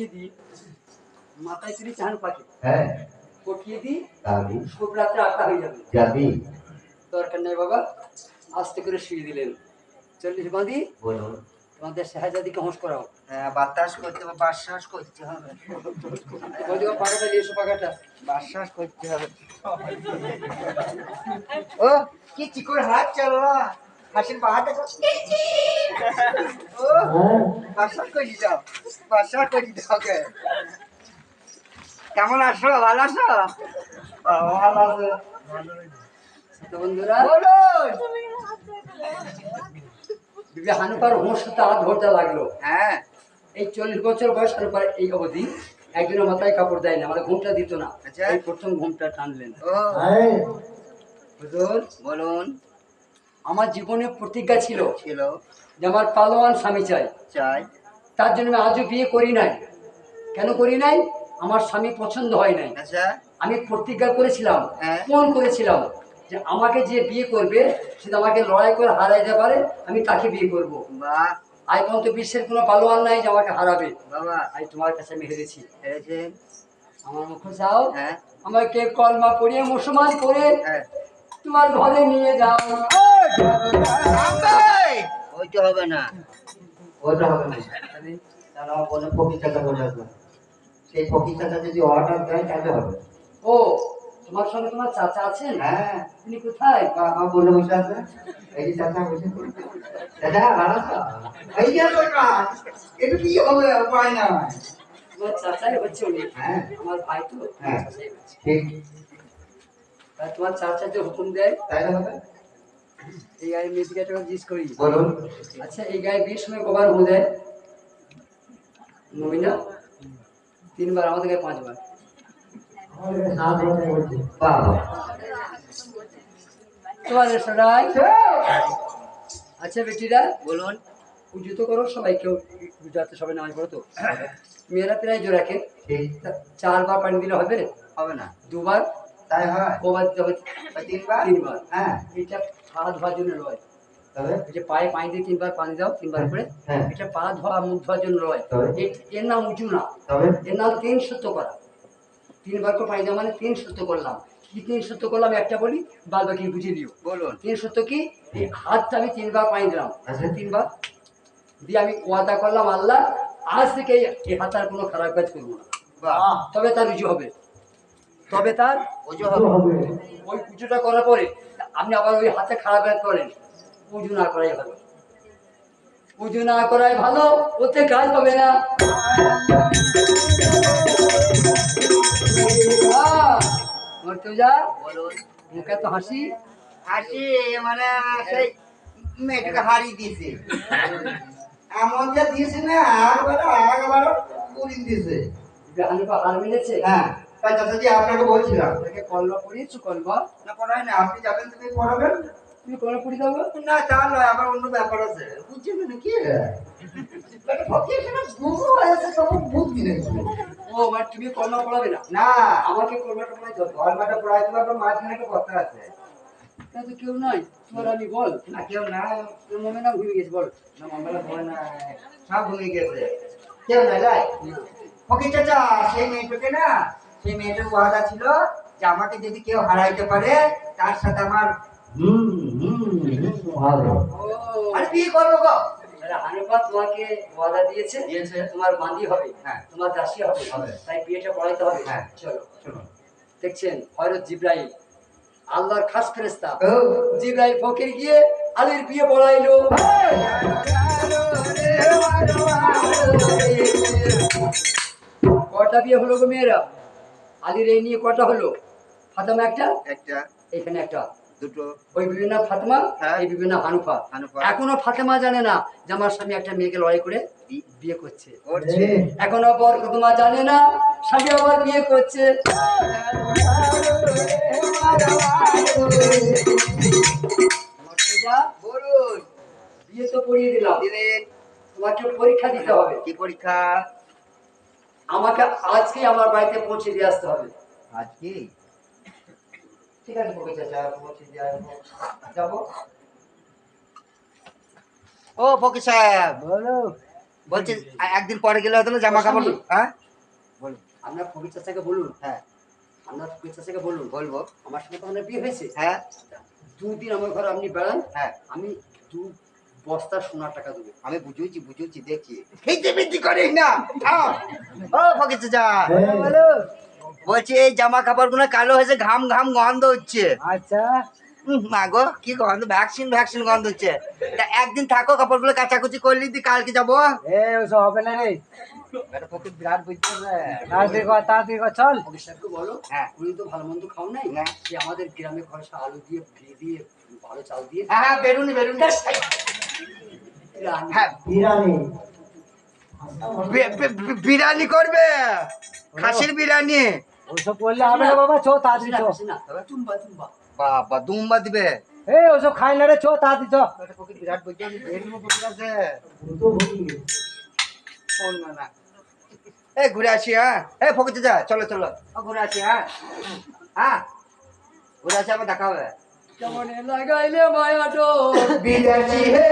পটিয়ে দিই। মাথায় করে চান পাখি হ্যাঁ। পটিয়ে দিই দাবি খুব রাত্রে আঁকা হয়ে যাবে। যাবি? দরকার নেই বাবা আস্তে করে শুয়ে দিলেন। চল্লিশ বাঁধি বলুন। তোমাদের শাহজাদিকে হোঁশ করাও। হ্যাঁ বাতাস করতে হবে বাশ্বাস করতে হবে। ওইদিকে পাকাটা নিয়ে এসো পাকাটা বাশ্বাস করতে হবে। ও কি চিকুর হাত চালা। হাসির বাহার দেখো ও বাশ্বাস করে দাও বাশ্বাস করে দাও কে কেমন আসো ভালো আছে? তো বন্ধুরা বিবি হতে আধ লাগল। হ্যাঁ। এই চল্লিশ বছর বয়স হানুপার এই অবধি একজনের মাথায় কাপড় দেয় না আমাদের ঘুমটা দিত না। আচ্ছা। এই প্রথম ঘুমটা টানলেন। ও। হুজুর বলুন। আমার জীবনে প্রতিজ্ঞা ছিল ছিল। যে আমার পালোয়ান স্বামী চাই। চাই। তার জন্য আমি আজও বিয়ে করি নাই। কেন করি নাই? আমার স্বামী পছন্দ হয় নাই। আচ্ছা। আমি প্রতিজ্ঞা করেছিলাম হ্যাঁ। ফোন করেছিলাম যে আমাকে যে বিয়ে করবে সেটা আমাকে লড়াই করে হারাইতে পারে আমি তাকে বিয়ে করব। আজ পর্যন্ত বিশ্বের কোনো পালোয়ান নাই যে আমাকে হারাবে। বাবা। আজ তোমার কাছে আমি হেরেছি। আমার মুখ চাও হ্যাঁ। আমাকে কলমা পড়িয়ে মুসলমান করে হ্যাঁ। তোমার ঘরে নিয়ে যাও। ওইটা হবে না। ওটা হবে না। তাহলে আমার বলে ফকির চাচা বলে আসবে। সেই ফকির চাচা যদি অর্ডার দেয় তাহলে হবে। ও তোমার সঙ্গে তোমার চাচা আছেন? হ্যাঁ। তিনি কোথায়? আমার বলে বসে আছে। এই যে চাচা বসে দাদা ভালো আছো? এই যে টাকা এটা কি হবে? উপায় না তোমার চাচাই হচ্ছে হ্যাঁ। আমার ভাই তো। হ্যাঁ। ঠিক। তা তোমার চাচা যে হুকুম দেয় তাই না এই গায়ে মেয়েদিকে একটা জিজ্ঞেস করি। বলুন। আচ্ছা এই গায়ে বিয়ের সময় কবার হু দেয়? নবীনা? তিনবার আমাদের গায়ে পাঁচবার। তোমার সবাই আচ্ছা বেটিরা বলুন। পুজো তো করো সবাই কেউ যাতে সবাই নামাজ পড়ো তো। মেয়েরা প্রায় জো রাখে। চারবার পানি দিলে হবে? হবে না। দুবার? তাই হয়? কবার দিতে তিনবার? তিনবার। হ্যাঁ। এটা হাত ধোয়ার জন্য নয় তবে? এই পায়ে পানি দিয়ে তিনবার পানি দাও তিনবার করে। হ্যাঁ। এটা পা ধোয়া মুখ ধোয়ার জন্য নয় এর নাম উঁচু না। তবে? এর নাম তিন সত্য করা। তিনবার করে পানি দেওয়া মানে তিন সত্য করলাম। কি তিন সত্য করলাম? একটা বলি বাদ বাকি বুঝিয়ে দিও। বলুন। তিন সত্য কি? এই হাতটা আমি তিনবার পানি দিলাম। আচ্ছা। তিনবার। দিয়ে আমি ওয়াদা করলাম আল্লাহ আজ থেকে এই- হাত আর কোনো খারাপ কাজ করব না। তবে তার রুজু হবে। তবে তার ওজো হবে। ওই পুজোটা করার পরে আপনি আবার ওই হাতে খারাপ করেন। পুজো না করাই ভালো। পুজো না করাই ভালো ওতে কাজ হবে না। মর্তুজা বলুন। মুখে তো হাসি। হাসি মানে সেই মেয়েটাকে হারিয়ে দিয়েছে। এমন যে দিয়েছে না একবার একবার পুরিন দিয়েছে। হার মিলেছে হ্যাঁ। তাই চাচাজি আপনাকে বলছিলাম। তাকে কলবা পড়িয়েছো কলবা না পড়ায় না আপনি যাবেন তুমি পড়াবেন? তুমি কলবা পড়ি দেবো না তা নয় আবার অন্য ব্যাপার আছে। বুঝছেন না কি মানে নেই। ও মানে তুমি পড়াবে না না? আমাকে হবে পড়াই তোমার আবার মাঝখানে একটা কথা আছে। তা তো কেউ নাই। তোমার আমি বল। না কেউ না তোর মনে না ঘুরে গেছে বল। না মামলা না সব ভুলে গেছে। কেউ না যাই। ফকির চাচা সেই মেয়েটাকে না সেই মেয়েটার ওয়াদা ছিল যে আমাকে যদি কেউ হারাইতে পারে তার সাথে আমার আরে বিয়ে করব গো। হানিফা তোমাকে ওয়াদা দিয়েছে। তোমার বান্দি হবে হ্যাঁ। তোমার দাসী হবে হবে। তাই বিয়েটা পড়াইতে হবে। হ্যাঁ। চলো। শোনো দেখছেন হযরত জিব্রাইল আল্লাহর খাস জিব্রাইল ফকির গিয়ে আলীর বিয়ে পড়াইলো। কটা বিয়ে হলো গো মেয়েরা? আলীর এই নিয়ে কটা হলো? ফাতেমা একটা? একটা। এখানে একটা। দুটো। ওই বিভিন্ন ফাতেমা হ্যাঁ। এই বিভিন্ন হানুফা। হানুফা। এখনও ফাতেমা জানে না যে আমার স্বামী একটা মেয়েকে লড়াই করে বিয়ে করছে। এখনও বরকতমা জানে না স্বামী আবার বিয়ে করছে। বিয়ে তো পড়িয়ে দিলাম। তোমাকে পরীক্ষা দিতে হবে। কি পরীক্ষা? আমাকে আজকে আমার বাড়িতে পৌঁছে দিয়ে আসতে হবে। আজ ঠিক আছে পৌঁছে চাচা পৌঁছে দিয়ে যাব? ও ফকির সাহেব বলো। বলছি একদিন পরে গেলে হতো না জামা কাপড়। হ্যাঁ? আপনার ফকির চাচাকে বলুন। হ্যাঁ। আপনার ফকির চাচাকে বলুন। বলব। আমার সঙ্গে তো আপনার বিয়ে হয়েছে। হ্যাঁ। দুদিন আমার ঘরে আপনি বেড়ান। হ্যাঁ। আমি দু বস্তা সোনার টাকা দেবো। আমি বুঝেছি বুঝেছি দেখি খেতে বৃদ্ধি করিস না। ও ফকির হ্যালো বলছি এই জামা কাপড়গুলো কালো হয়েছে ঘাম ঘাম গন্ধ হচ্ছে। আচ্ছা। উম, মা গো কি গন্ধ? ভ্যাকসিন ভ্যাকসিন গন্ধ হচ্ছে। একদিন থাকো কাপড়গুলো কাচাকুচি করলি তুই কালকে যাব। এ ওসব হবে না রে। ফকির বিরাট বুঝতে তাড়াতাড়ি কর তাড়াতাড়ি কর চল। ফকির সাহেবকে বলো হ্যাঁ। উনি তো ভালো মন্দ খাও নাই? না। সে আমাদের গ্রামে সে আলু দিয়ে ঘি দিয়ে ভালো চাল দিয়ে হ্যাঁ হ্যাঁ বেরুনি বেরুনি হ্যাঁ। বিরিয়ানি। করবে? খাসির বিরিয়ানি? ওসব করলে হবে না বাবা চো তাড়াতাড়ি চো আসে না, চুম্বা চুম্বা বাবা দুম্বা দিবে? এই ওসব খাই না রে চো তাড়াতাড়ি চো বিরাট বুঝতে বেরুনি ফকির আছে। ফোন না না। এই ঘুরে আসি হ্যাঁ? এই যা চলো চলো। ও, ঘুরে আসি হ্যাঁ। হ্যাঁ। ঘুরে আসি আমার দেখা হবে। কেমন লাগাইলে হে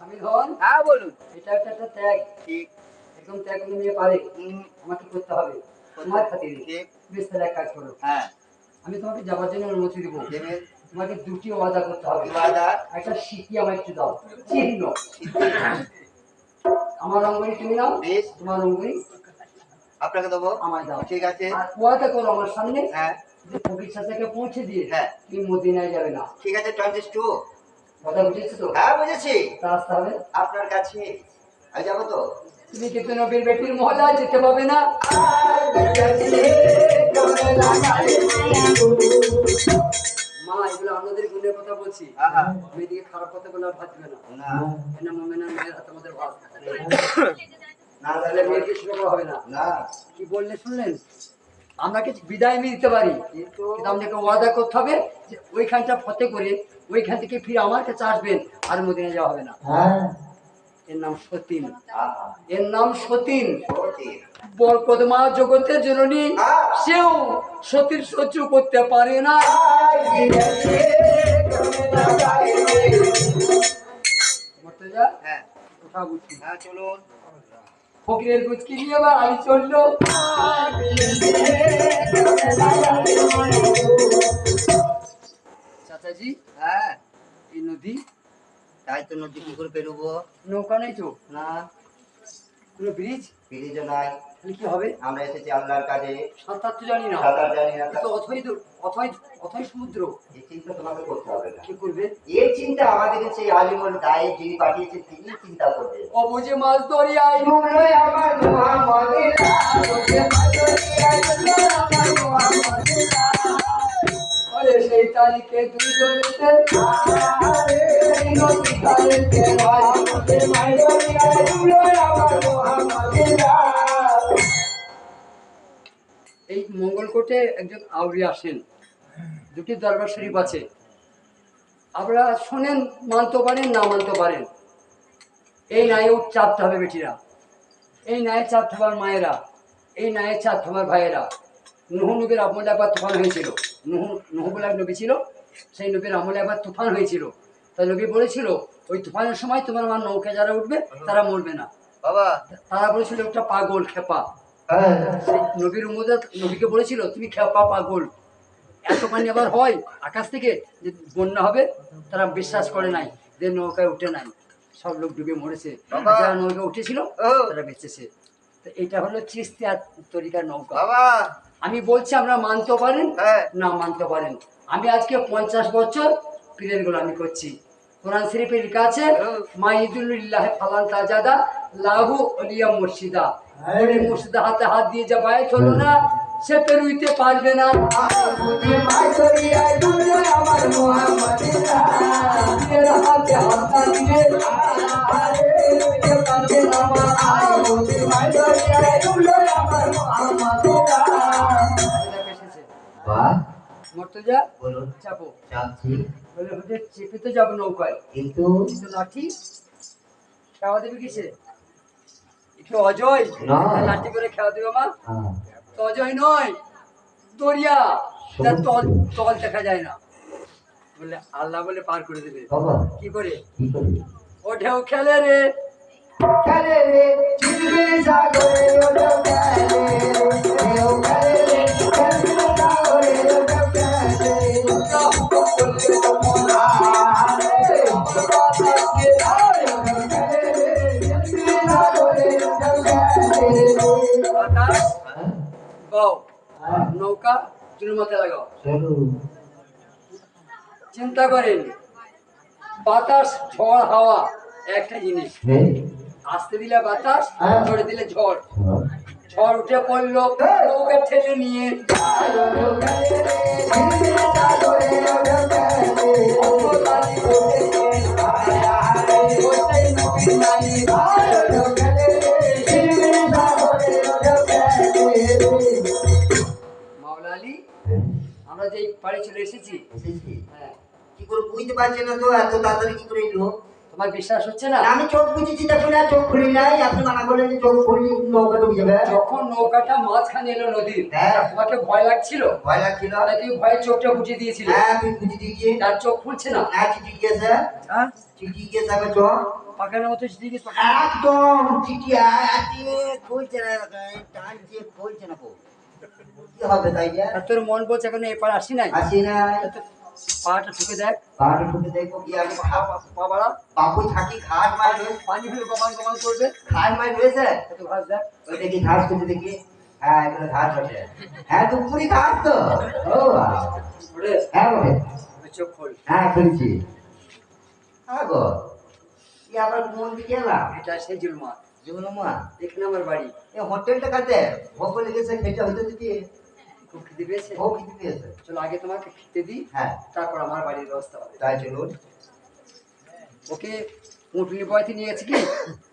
আমি হ্যাঁ বলুন। এটা একটা ত্যাগ। ঠিক একদম ত্যাগ নিয়ে পারে। আমাকে করতে হবে। তোমার খাতিরে। ঠিক। বেশ তাহলে এক কাজ করো। হ্যাঁ। আমি তোমাকে যাবার জন্য অনুমতি দেবো। দেবে। তোমাকে দুটি ওয়াদা করতে হবে। ওয়াদা? একটা শিখি আমার একটু দাও। চিহ্ন। আমার অঙ্গুরি তুমি নাও। বেশ তোমার অঙ্গুরি আপনাকে দেবো। আমায় দাও। ঠিক আছে। আর ওয়াদা করো আমার সামনে। হ্যাঁ। যে ফকির চাচাকে পৌঁছে দিয়ে হ্যাঁ। তুমি মদিনায় যাবে না। ঠিক আছে টোয়েন্টি টু কথা বুঝেছ তো? হ্যাঁ বুঝেছি। তা আসতে হবে। আপনার কাছে। আমি যাব তো। তুমি কিন্তু নবীর বেটির মহলা যেতে পাবে না। মা বলছি মেয়েদিকে খারাপ কথা বলে আর না। না। মোমেনা মেয়ের হাতে আমাদের ভাত। না তাহলে মেয়েকে শুরু হবে না। না। কি বললে শুনলেন? আমরা কিছু বিদায় নিয়ে দিতে পারি কিন্তু আপনাকে ওয়াদা করতে হবে যে ওইখানটা ফতে করে ওইখান থেকে ফিরে আমার কাছে আসবেন আর মদিনে যাওয়া হবে না। হ্যাঁ। এর নাম সতীন। এর নাম সতীন। বরকদমা জগতের জননী সেও সতীর সহ্য করতে পারে না। হ্যাঁ। বুঝছি। হ্যাঁ ফকিরের গুচকি নিয়ে আবার আমি চলল। চাচাজি হ্যাঁ। এই নদী? তাই তো নদী কি করে পেরোবো। নৌকা নেই তো? না। কোনো ব্রিজ? ব্রিজও নাই। তাহলে কি হবে? আমরা এসেছি আল্লাহর কাজে। সাঁতার তো জানি না। সাঁতার জানি না। তো অথই অথই অথই সমুদ্র। এই চিন্তা তোমাকে করতে হবে না। কি করবে? এই চিন্তা আমাদেরকে সেই আলিমুল দায়ে যিনি পাঠিয়েছেন তিনি চিন্তা করবে। অবুঝে মাছ দরিয়ায় তোমরা আমার মুহাম্মাদের আরে সেই তারিখে দুজনেতে এই নদী ধারেতে মঙ্গলকোটে একজন আউরি আসেন। দুটি দরবার শরীফ আছে। আপনারা শোনেন মানতে পারেন না মানতে পারেন। এই নায়ে চাপতে হবে বেটিরা। এই নায়ে চাপতে হবে মায়েরা। এই নায়ে চাপতে হবে ভাইয়েরা। নুহু নবীর আমলে একবার তুফান হয়েছিল। নুহু নুহু বলে এক নবী ছিল সেই নবীর আমলে একবার তুফান হয়েছিল। তাই নবী বলেছিল ওই তুফানের সময় তোমার আমার নৌকা যারা উঠবে তারা মরবে না। বাবা। তারা বলেছিল একটা পাগল খেপা। হ্যাঁ। নবীর উম্মদের নবীকে বলেছিল তুমি খেপা পাগল। এত পানি আবার হয় আকাশ থেকে যে বন্যা হবে তারা বিশ্বাস করে নাই যে নৌকায় উঠে নাই। সব লোক ডুবে মরেছে। যারা নৌকা উঠেছিল তারা বেঁচেছে। তো এটা হলো চিস্তিয়ার তরিকার নৌকা। আমি বলছি আমরা মানতে পারেন হ্যাঁ। না মানতে পারেন। আমি আজকে পঞ্চাশ বছর পীরের গোলামি করছি। কোরআন শরীফে লেখা আছে মাইদুল্লাহ ফালান তাজাদা লাহু অলিয়া মুর্শিদা। ওই মুর্শিদা হাতে হাত দিয়ে যা বায় চলো না সে পেরুইতে পারবে না। মর্তজা বলুন। বলে হুজুর চেপে তো যাব নৌকায়। কিন্তু কিন্তু লাঠি খাওয়া দেবে কিসে? অজয়। লাঠি করে খেলা দেবে আমার। হ্যাঁ। তো অজয় নয় দরিয়া। তার তল তল দেখা যায় না। বলে আল্লাহ বলে পার করে দেবে। কি করে? ওঠেও করে? ও ঢেউ খেলে রে। খেলে রে। হ্যাঁ চুলের মাথায় লাগাও। চিন্তা করেন বাতাস ঝড় হাওয়া একটা জিনিস। আসতে দিলে বাতাস ঝড়ে ধরে দিলে ঝড়। ঝড় উঠে পড়ল নৌকা ঠেলে নিয়ে। বাড়ি চলে এসেছি। হ্যাঁ। কি করে বুঝতে পারছে না তো এত তাড়াতাড়ি কি করে এলো? তোমার বিশ্বাস হচ্ছে না? আমি চোখ বুঝেছি দেখো না চোখ খুলি নাই। আপনি মানা করলেন যে চোখ খুলি নৌকা ডুবে যাবে। যখন নৌকাটা মাঝখানে এলো নদীর হ্যাঁ। তোমাকে ভয় লাগছিল? ভয় লাগছিল। তাহলে তুমি ভয়ে চোখটা বুঝে দিয়েছিলে। হ্যাঁ তুই বুঝে দিয়েছি। তার চোখ খুলছে না? হ্যাঁ চিঠি গিয়েছে। হ্যাঁ চিঠি গিয়েছে আমার চোখ। পাখানোর মতো চিঠি একদম চিঠি আছে খুলছে না টানছে খুলছে না কো কি হবে তাই যে তোর মন বলছে এখন এপার আসি নাই? আসি না পাটা ঠুকে দেখ। পাহাড়ে ঢুকে দেখো কি আমি পা বাড়া বাবু থাকি খাট মার পানি হলে গমান গমান করবে। খাট মার রয়েছে? এত ঘাস দেখ। ওই দেখি ঘাস করতে দেখি। হ্যাঁ এগুলো ঘাস বটে। হ্যাঁ তো ঘাস তো। ও হ্যাঁ বটে। চোখ খোল। হ্যাঁ খুলছি। হ্যাঁ গো। কি আবার কোন দিকে এলাম এটা সেই জুলমা। জীবন মা এখানে আমার বাড়ি হোটেলটা কাতে ভোগ লেগেছে খেতে দিদি খুব খিদে পেয়েছে? ভোগ খেতে পেয়েছে। চলো আগে তোমাকে খেতে দিই হ্যাঁ। তারপর আমার বাড়ির ব্যবস্থা হবে। তাই চলুন ওকে পুঁটলি বয়তে নিয়ে গেছে কি?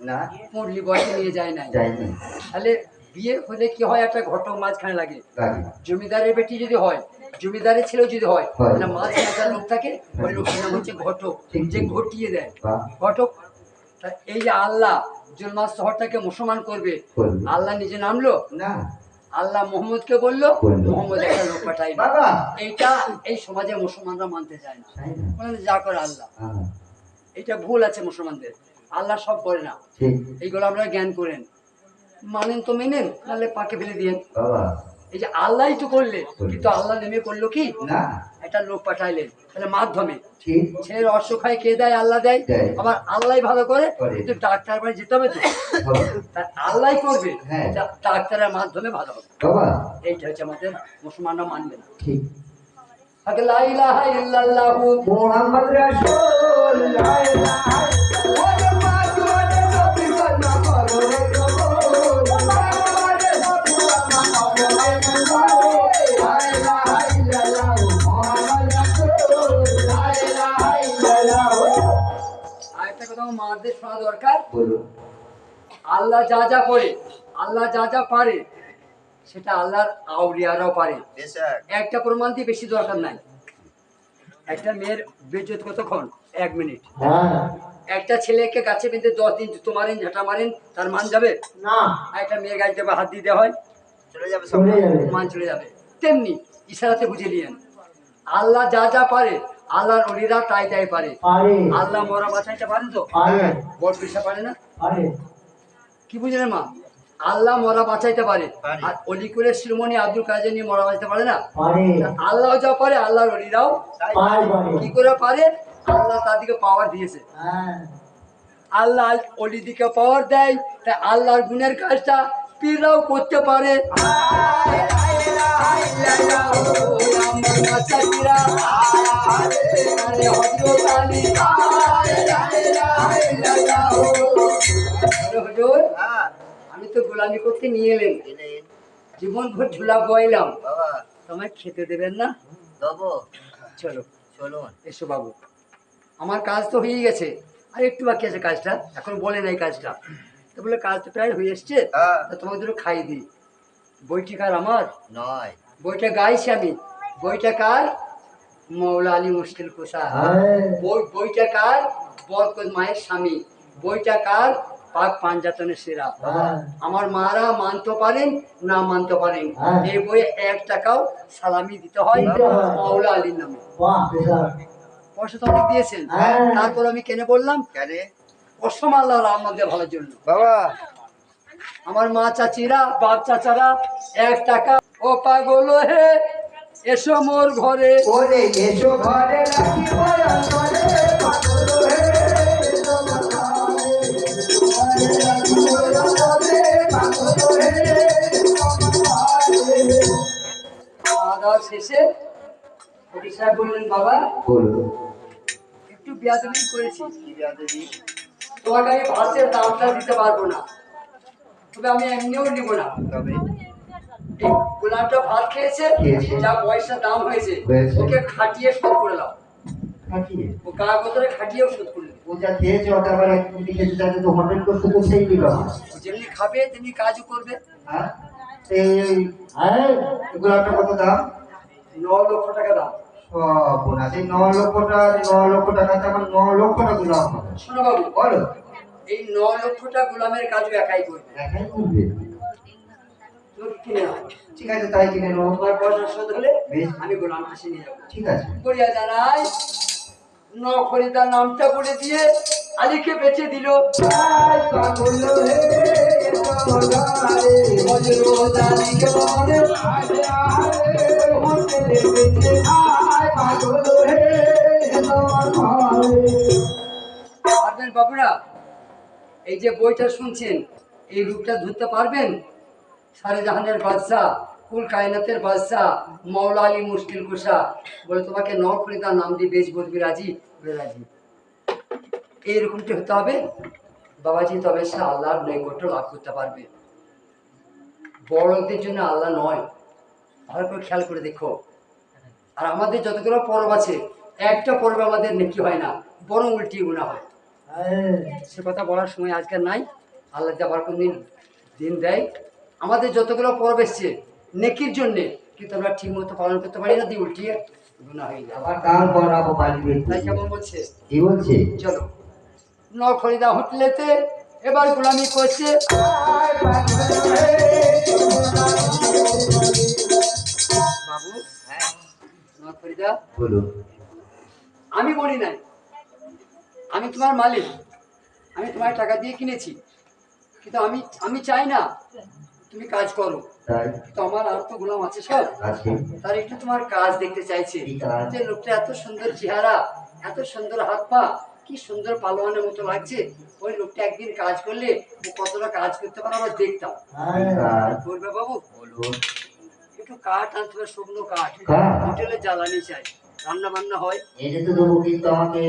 না। পুঁটলি বয়তে নিয়ে যায় নাই। যাইনি তাহলে বিয়ে হলে কি হয়? একটা ঘটক মাঝখানে লাগে। জমিদারের বেটি যদি হয় জমিদারের ছেলেও যদি হয়। তাহলে মাঝখানে একটা লোক থাকে ওই লোকের নাম হচ্ছে ঘটক যে ঘটিয়ে দেয়। ঘটক এই যে আল্লাহ জুলমাস শহরটাকে মুসলমান করবে। আল্লাহ নিজে নামলো? না। আল্লাহ মোহাম্মদকে বলল বলল। মোহাম্মদ একটা লোক পাঠাই এইটা এই সমাজে মুসলমানরা মানতে চায় না। তাই না? বলে যা করে আল্লাহ। হ্যাঁ। এটা ভুল আছে মুসলমানদের। আল্লাহ সব করে না। এইগুলো আমরা জ্ঞান করেন। মানেন তো মেনেন তাহলে পাকে ফেলে দিয়েন। বাবা। এই যে আল্লাহই তো করলে কিন্তু আল্লাহ নেমে করল কি? না। একটা লোক পাঠাইলেন তাহলে মাধ্যমে। ছেলের অসুখ হয় কে দেয়? আল্লাহ দেয়। আবার আল্লাহ ভালো করে। কিন্তু ডাক্তার বাড়ি যেতে হবে তো। আল্লাহ করবে হ্যাঁ। ডাক্তারের মাধ্যমে ভালো হবে। এইটা হচ্ছে আমাদের মুসলমানরা মানবে না। ঠিক। লা ইলাহা ইল্লাল্লাহু মোহাম্মদ রাসূল আল্লাহ যা যা করে আল্লাহ যা যা পারে সেটা আল্লাহর আউলিয়ারাও পারে। একটা প্রমাণ দিয়ে বেশি দরকার নাই। একটা মেয়ের বেজত কতক্ষণ? এক মিনিট। হ্যাঁ। একটা ছেলেকে গাছে বেঁধে দশ দিন জুতো মারেন ঝাঁটা মারেন তার মান যাবে? না। একটা মেয়ের গাছ বা হাত দিতে হয়? চলে যাবে মান চলে যাবে। তেমনি ইশারাতে বুঝে নিয়েন। আল্লাহ যা যা পারে আল্লাহর অলিরা তাই তাই পারে। পারে। আল্লাহ মরা বাঁচাইতে পারে তো? বড় পিসা পারে না? পারে। কি বুঝলেন মা? আল্লাহ মরা বাঁচাইতে পারে। আর অলিকুলের শিরোমণি আব্দুল কাজে নিয়ে মরা বাঁচাতে পারে না? আল্লাহ যা পারে আল্লাহর অলিরাও কি করে পারে? আল্লাহ তাদেরকে পাওয়ার দিয়েছে। হ্যাঁ। আল্লাহ অলি দিকে পাওয়ার দেয় তাই আল্লাহর গুণের কাজটা পীররাও করতে পারে। আমি তো গোলামি করতে নিয়ে এলেন। জীবন ভর ঝুলা বইলাম। বাবা। তোমায় খেতে দেবেন না? চলো। চলুন এসো বাবু। আমার কাজ তো হয়ে গেছে। আর একটু বাকি আছে কাজটা। এখন বলে নাই কাজটা। তো বলে কাজ তো প্রায় হয়ে এসছে। হ্যাঁ। তোমাকে দুটো খাই দিই। বইটি কার আমার? নয়। বইটা গাইছি আমি। বইটা কার? মৌলা আলী মুশকিল কোষা হ্যাঁ। বই বইটা কার? বরকত মায়ের স্বামী। বইটা কার? পাক পাঞ্জাতনের সেরা হ্যাঁ। আমার মারা মানতে পারেন না মানতে পারেন। হ্যাঁ। এই বইয়ে এক টাকাও সালামি দিতে হয় মৌলা আলীর নামে। পয়সা তো অনেক দিয়েছেন। হ্যাঁ। তারপর আমি কেনে বললাম? কেন? অসম আল্লাহ আমাদের ভালোর জন্য। বাবা। আমার মা চাচিরা বাপ চাচারা এক টাকা। ও পাগল হে এসো মোর ঘরে। ওরে এসো ঘরে খাওয়া দাওয়া শেষে সাহেব বললেন বাবা একটু বিয়াদবি করেছি। তোমাকে আমি ভাতের দামটা দিতে পারব না। তবে আমি এমনিও নিব না। গোলাপটা ভাত খেয়েছে। যা পয়সা দাম হয়েছে। ওকে খাটিয়ে শোধ করে দাও। ও কাগজে খাটিয়েও শোধ করে ও যা খেয়েছে ওটা আবার এক খেতে যাতে তো হোটেল করতে তো সেই দিল যেমনি খাবে তেমনি কাজও করবে। হ্যাঁ? এই কত দাম? ন লক্ষ টাকা দাম। ন লক্ষটা ন লক্ষ টাকাতে আমার ন লক্ষটা দিলাম হবে। শোনো বাবু। বলো। এই ন লক্ষটা গোলামের কাজও একাই করবে। তুমি ঠিক আছে তাই কিনে নেব তোমার পয়সা শোধ হলে আমি গোলাম নিয়ে যাব। ঠিক আছে। করিয়া জানাই ন খরিদার নামটা বলে দিয়ে আলীকে বেঁচে দিল। বাবুরা এই যে বইটা শুনছেন এই রূপটা ধরতে পারবেন? সারে জাহানের বাদশাহ কুল কায়নাতের বাদশাহ মৌলা আলী মুশকিল কুষা। বলে তোমাকে ন খরিদার নাম দিয়ে বেশ বলবি রাজি? বলে রাজি। এইরকমটি হতে হবে? বাবাজি তবে সে আল্লাহর নৈকট্য লাভ করতে পারবে। বড়দের জন্য আল্লাহ নয়। ভালো করে খেয়াল করে দেখো। আর আমাদের যতগুলো পর্ব আছে একটা পর্বে আমাদের নেকি হয় না বরং উল্টি গুণা হ্যাঁ, সে কথা বলার সময় আজকে নাই। আল্লাহ যে আবার কোনদিন দিন দেয়। আমাদের যতগুলো পর্ব এসছে নেকির জন্যে কিন্তু আমরা ঠিক মতো পালন করতে পারি না দিয়ে উল্টিয়ে চলো। ন খরিদা হোটেলেতে এবার গোলামি করছে। বাবু হ্যাঁ। ন খরিদা বলো আমি বলি নাই। আমি তোমার মালিক। আমি তোমার টাকা দিয়ে কিনেছি। কিন্তু আমি আমি চাই না তুমি কাজ করো। কিন্তু আমার আর তো গোলাম আছে সব। তার একটু তোমার কাজ দেখতে চাইছে। যে লোকটা এত সুন্দর চেহারা এত সুন্দর হাত পা কি সুন্দর পালোয়ানের মতো লাগছে। ওই লোকটা একদিন কাজ করলে ও কতটা কাজ করতে পারে আমরা দেখতাম। বলবে বাবু বলো একটু কাঠ আনতে হবে শুকনো কাঠ। কাঠ? হোটেলে জ্বালানি চাই। রান্না বান্না হয়। এটা তো দেবো কিন্তু আমাকে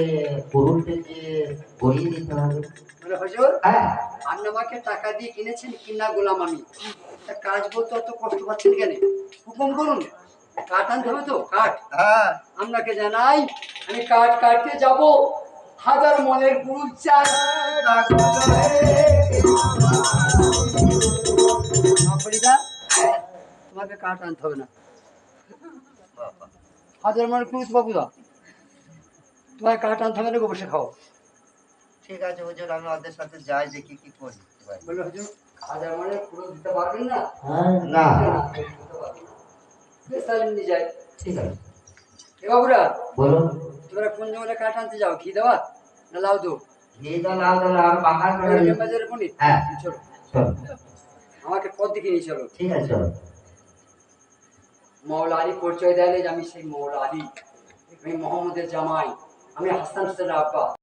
বলিয়ে দিতে হবে। বলে হজর হ্যাঁ। আপনি আমাকে টাকা দিয়ে কিনেছেন কিনা গোলাম আমি? তা কাজ বলতে অত কষ্ট পাচ্ছেন কেন? হুকুম করুন। কাঠ আনতে হবে তো কাঠ। হ্যাঁ। আপনাকে জানাই আমি কাঠ কাটতে যাব। হাজার মনের গুরু চাই তোমাকে কাঠ আনতে হবে না। হাজার মনের পুরুষ বাবুদা তোমার কাঠ আনতে হবে না বসে খাও। ঠিক আছে হুজুর আমি ওদের সাথে যাই দেখি কি করি বলে হজুর হাজার মনের পুরো দিতে পারবেন না? না। বেশ তাহলে নিয়ে যাই। ঠিক আছে। এ বাবুরা বলো। তোমরা কোন জঙ্গলে কাঠ আনতে যাও? ঘি দেওয়া না লাউ দো ঘি দাও লাউ দাও আর বাঙাল করে বাজারে পনির? হ্যাঁ। চলো। চল। আমাকে পথ দিকে নিয়ে চলো। ঠিক আছে চলো। মৌলা আলী পরিচয় দেয় যে আমি সেই মৌলারি, আমি মোহাম্মদের জামাই, আমি হাসান হোসেন আব্বা।